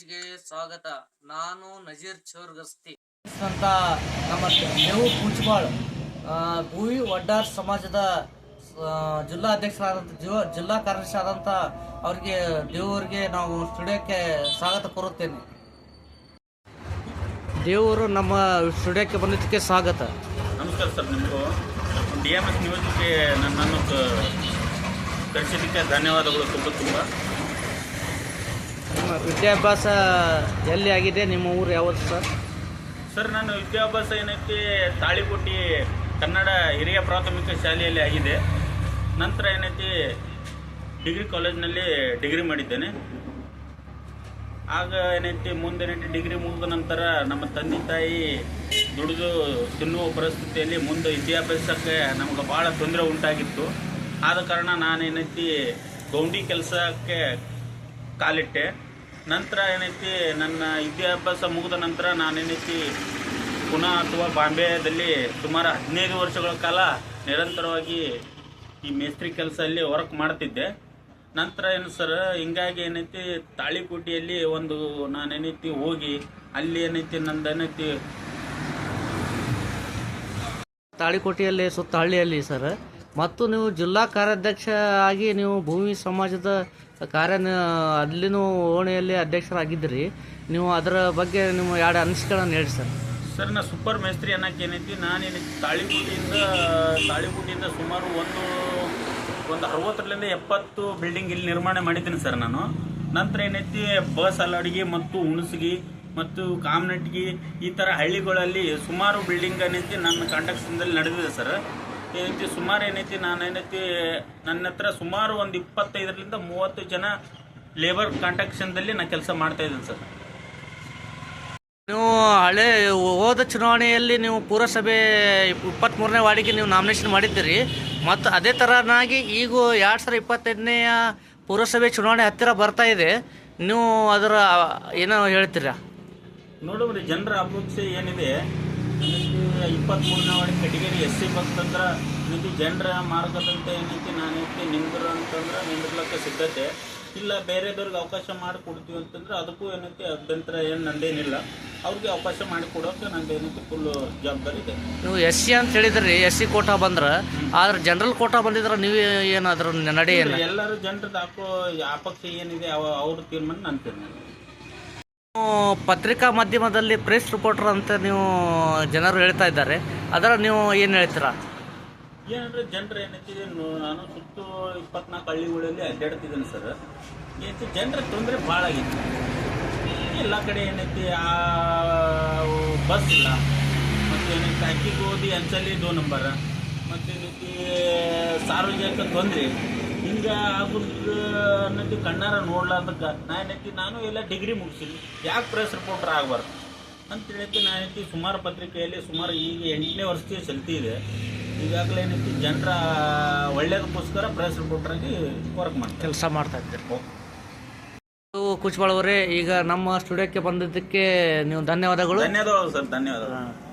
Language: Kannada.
ಸ್ವಾಗತ. ನಾನು ನಜೀರ್ ಚೌರ್ಗಸ್ತಿ. ಅಂತ ನಮ್ಮ ನೆಹು ಕುಂಚಬಾಳ್ ಭೂವಿ ವಡ್ಡಾರ್ ಸಮಾಜದ ಜಿಲ್ಲಾ ಅಧ್ಯಕ್ಷರಾದಂಥ ಜೀವ ಜಿಲ್ಲಾ ಕಾರ್ಯದರ್ಶಿ ಆದಂಥ ಅವರಿಗೆ ದೇವರಿಗೆ ನಾವು ಸ್ಟುಡಿಯೋಕ್ಕೆ ಸ್ವಾಗತ ಕೋರುತ್ತೇನೆ. ದೇವರು ನಮ್ಮ ಸ್ಟುಡಿಯೋಕ್ಕೆ ಬಂದಿದ್ದಕ್ಕೆ ಸ್ವಾಗತ. ನಮಸ್ಕಾರ ಸರ್ ನಿಮಗೂ. ಡಿ ಎಂ ಎಸ್ ನ್ಯೂಸ್ಗೆ ನನ್ನನ್ನು ಕರೆಸಿದ್ದಕ್ಕೆ ಧನ್ಯವಾದಗಳು ತುಂಬ ತುಂಬ. ವಿದ್ಯಾಭ್ಯಾಸ ಎಲ್ಲಿ ಆಗಿದೆ? ನಿಮ್ಮ ಊರು ಯಾವತ್ತು ಸರ್? ಸರ್, ನಾನು ವಿದ್ಯಾಭ್ಯಾಸ ಏನಕ್ಕೆ ತಾಳಿಕೋಟಿ ಕನ್ನಡ ಹಿರಿಯ ಪ್ರಾಥಮಿಕ ಶಾಲೆಯಲ್ಲಿ ಆಗಿದೆ. ನಂತರ ಏನೈತಿ, ಡಿಗ್ರಿ ಕಾಲೇಜ್ನಲ್ಲಿ ಡಿಗ್ರಿ ಮಾಡಿದ್ದೇನೆ. ಆಗ ಏನೈತಿ, ಮುಂದೆ ಏನೈತಿ, ಡಿಗ್ರಿ ಮುಗಿದ ನಂತರ ನಮ್ಮ ತಂದೆ ತಾಯಿ ದುಡಿದು ತಿನ್ನುವ ಪರಿಸ್ಥಿತಿಯಲ್ಲಿ ಮುಂದೆ ವಿದ್ಯಾಭ್ಯಾಸಕ್ಕೆ ನಮಗೆ ಭಾಳ ತೊಂದರೆ ಉಂಟಾಗಿತ್ತು. ಆದ ಕಾರಣ ನಾನೇನೈತಿ, ಗೌಂಡಿ ಕೆಲಸಕ್ಕೆ ಕಾಲಿಟ್ಟೆ. ನಂತರ ಏನೈತಿ, ನನ್ನ ವಿದ್ಯಾಭ್ಯಾಸ ಮುಗಿದ ನಂತರ ನಾನೇನೈತಿ, ಪುನಃ ಅಥವಾ ಬಾಂಬೆದಲ್ಲಿ ಸುಮಾರು ಹದಿನೈದು ವರ್ಷಗಳ ಕಾಲ ನಿರಂತರವಾಗಿ ಈ ಮೇಸ್ತ್ರಿ ಕೆಲಸದಲ್ಲಿ ವರ್ಕ್ ಮಾಡ್ತಿದ್ದೆ. ನಂತರ ಏನು ಸರ್ ಹಿಂಗಾಗಿ ಏನೈತಿ, ತಾಳಿಕೋಟಿಯಲ್ಲಿ ಒಂದು ನಾನೇನೈತಿ, ಹೋಗಿ ಅಲ್ಲಿ ಏನೈತಿ, ನಂದು ಏನೈತಿ ತಾಳಿಕೋಟೆಯಲ್ಲಿ ಸುತ್ತ ಹಳ್ಳಿಯಲ್ಲಿ ಸರ್ ಮತ್ತು ನೀವು ಜಿಲ್ಲಾ ಕಾರ್ಯಾಧ್ಯಕ್ಷ ಆಗಿ ನೀವು ಭೂಮಿ ಸಮಾಜದ ಕಾರ್ಯ ಅಲ್ಲಿನೂ ಓಣಿಯಲ್ಲಿ ಅಧ್ಯಕ್ಷರಾಗಿದ್ದಿರಿ. ನೀವು ಅದರ ಬಗ್ಗೆ ನಿಮ್ಮ ಎರಡು ಅನಿಸಿಕೆಗಳನ್ನು ಹೇಳಿ ಸರ್. ಸರ್, ನಾ ಸೂಪರ್ ಮೇಸ್ತ್ರಿ ಅನ್ನೋಕೆ ಏನೈತಿ ನಾನೇನೈತಿ ತಾಳಿಕೋಟೆಯಿಂದ ತಾಳಿಕೋಟೆಯಿಂದ ಸುಮಾರು ಒಂದು ಒಂದು ಅರವತ್ತರಿಂದ ಎಪ್ಪತ್ತು ಬಿಲ್ಡಿಂಗ್ ಇಲ್ಲಿ ನಿರ್ಮಾಣ ಮಾಡಿದ್ದೀನಿ ಸರ್ ನಾನು. ನಂತರ ಏನೈತಿ ಬಸ್ ಅಲಾಡಿಗೆ ಮತ್ತು ಹುಣಸಗಿ ಮತ್ತು ಕಾಮನಟ್ಗಿ ಈ ಥರ ಹಳ್ಳಿಗಳಲ್ಲಿ ಸುಮಾರು ಬಿಲ್ಡಿಂಗ್ ಏನೈತಿ ನನ್ನ ಕಂಡಕ್ಷನ್ದಲ್ಲಿ ನಡೆದಿದೆ ಸರ್. ಏನೈತಿ ಸುಮಾರು ಏನೈತಿ ನಾನು ಏನೈತಿ ನನ್ನ ಹತ್ರ ಸುಮಾರು ಒಂದು ಇಪ್ಪತ್ತೈದರಿಂದ ಮೂವತ್ತು ಜನ ಲೇಬರ್ ಕಾಂಟ್ರಾಕ್ಷನ್ದಲ್ಲಿ ನಾನು ಕೆಲಸ ಮಾಡ್ತಾ ಇದ್ದೀನಿ ಸರ್. ನೀವು ಹಳೆ ಹೋದ ಚುನಾವಣೆಯಲ್ಲಿ ನೀವು ಪುರಸಭೆ ಇಪ್ಪತ್ತ್ಮೂರನೇ ವಾರ್ಡಿಗೆ ನೀವು ನಾಮಿನೇಷನ್ ಮಾಡಿದ್ದೀರಿ. ಮತ್ತು ಅದೇ ಥರನಾಗಿ ಈಗ ಎರಡು ಸಾವಿರ ಇಪ್ಪತ್ತೈದನೆಯ ಪುರಸಭೆ ಚುನಾವಣೆ ಹತ್ತಿರ ಬರ್ತಾ ಇದೆ. ನೀವು ಅದರ ಏನೋ ಹೇಳ್ತೀರಾ? ನೋಡಿ ಜನರ ಅಪೇಕ್ಷೆ ಏನಿದೆ ಇಪ್ಪತ್ತ್ಮೂರನೇ ವಾರ್ಡ್ ಕಟಿಗೇರಿ ಎಸ್ ಸಿ ಬಂತಂದ್ರೆ ಏನೈತಿ ಜನರ ಮಾರ್ಗದಂತೆ ಏನೈತಿ ನಾನೈತಿ ನಿಂದ್ರ ಅಂತಂದ್ರೆ ನಿಂದ್ರಲಕ್ಕೆ ಸಿದ್ಧತೆ ಇಲ್ಲ ಬೇರೆದವ್ರಿಗೆ ಅವಕಾಶ ಮಾಡಿಕೊಡ್ತೀವಿ ಅಂತಂದ್ರೆ ಅದಕ್ಕೂ ಏನೈತಿ ಅಭ್ಯಂತರ ಏನು ನಂದೇನಿಲ್ಲ. ಅವ್ರಿಗೆ ಅವಕಾಶ ಮಾಡಿಕೊಡೋಕೆ ನಂದು ಏನೈತಿ ಫುಲ್ ಜವಾಬ್ದಾರಿ ಇದೆ. ನೀವು ಎಸ್ ಸಿ ಅಂತ ಹೇಳಿದ್ರಿ ಎಸ್ ಸಿ ಕೋಟಾ ಬಂದ್ರೆ. ಆದ್ರೆ ಜನರಲ್ ಕೋಟಾ ಬಂದಿದ್ರೆ ನೀವು ಏನು ನಡೆಯಲ್ಲ ನಡೆ ಎಲ್ಲರೂ ಜನರದ್ದು ಹಾಕೋ ಆಪಕ್ಷ ಏನಿದೆ ಅವ ಅವ್ರ ತೀರ್ಮಾನ ನಾನು ತೀರ್ಮಾನ. ಪತ್ರಿಕಾ ಮಾಧ್ಯಮದಲ್ಲಿ ಪ್ರೆಸ್ ರಿಪೋರ್ಟರ್ ಅಂತ ನೀವು ಜನರು ಹೇಳ್ತಾ ಇದ್ದಾರೆ. ಅದರ ನೀವು ಏನು ಹೇಳ್ತೀರಾ? ಏನಂದ್ರೆ ಜನರು ಏನೈತಿ ನೋ- ನಾನು ಸುತ್ತು ಇಪ್ಪತ್ನಾಲ್ಕು ಹಳ್ಳಿಗಳಲ್ಲಿ ಅಡ್ಡಾಡ್ತಿದ್ದೀನಿ ಸರ್. ಏನೈತಿ ಜನರ ತೊಂದರೆ ಭಾಳ ಆಗಿತ್ತು. ಎಲ್ಲ ಕಡೆ ಏನೈತಿ ಆ ಬಸ್ ಇಲ್ಲ. ಮತ್ತು ಏನೈತಿ ಅಕ್ಕಿ ಗೋಧಿ ಅಂಚಲಿ ದೋ ನಂಬರ್ ಮತ್ತು ಏನೈತಿ ಸಾರ್ವಜನಿಕ ತೊಂದರೆ. ಹಿಂಗೆ ಆಗುದು ಅನ್ನೋದು ಕಣ್ಣಾರ ನೋಡ್ಲಾರ್ದಕ್ಕೆ. ನಾ ಏನೈತಿ ನಾನು ಎಲ್ಲ ಡಿಗ್ರಿ ಮುಗಿಸಿನಿ. ಯಾಕೆ ಪ್ರೆಸ್ ರಿಪೋರ್ಟರ್ ಆಗಬಾರ್ದು? ಅಂತ ಹೇಳಿದ್ದೆ ನಾನು ಏನೈತಿ ಸುಮಾರು ಪತ್ರಿಕೆಯಲ್ಲಿ ಸುಮಾರು ಈಗ ಎಂಟನೇ ವರ್ಷಕ್ಕೆ ಚಲ್ತಿ ಇದೆ. ಈಗಾಗಲೇ ಏನೈತಿ ಜನರ ಒಳ್ಳೇದಕ್ಕೋಸ್ಕರ ಪ್ರೆಸ್ ರಿಪೋರ್ಟರಾಗಿ ವರ್ಕ್ ಮಾಡ್ತಾರೆ. ಕೆಲಸ ಮಾಡ್ತಾ ಇದ್ದೀರಿ. ಕುಚ್ಬಾಳ್ ಅವರೇ ಈಗ ನಮ್ಮ ಸ್ಟುಡಿಯೋಕ್ಕೆ ಬಂದಿದ್ದಕ್ಕೆ ನೀವು ಧನ್ಯವಾದಗಳು. ಧನ್ಯವಾದಗಳು ಸರ್ ಧನ್ಯವಾದಗಳು.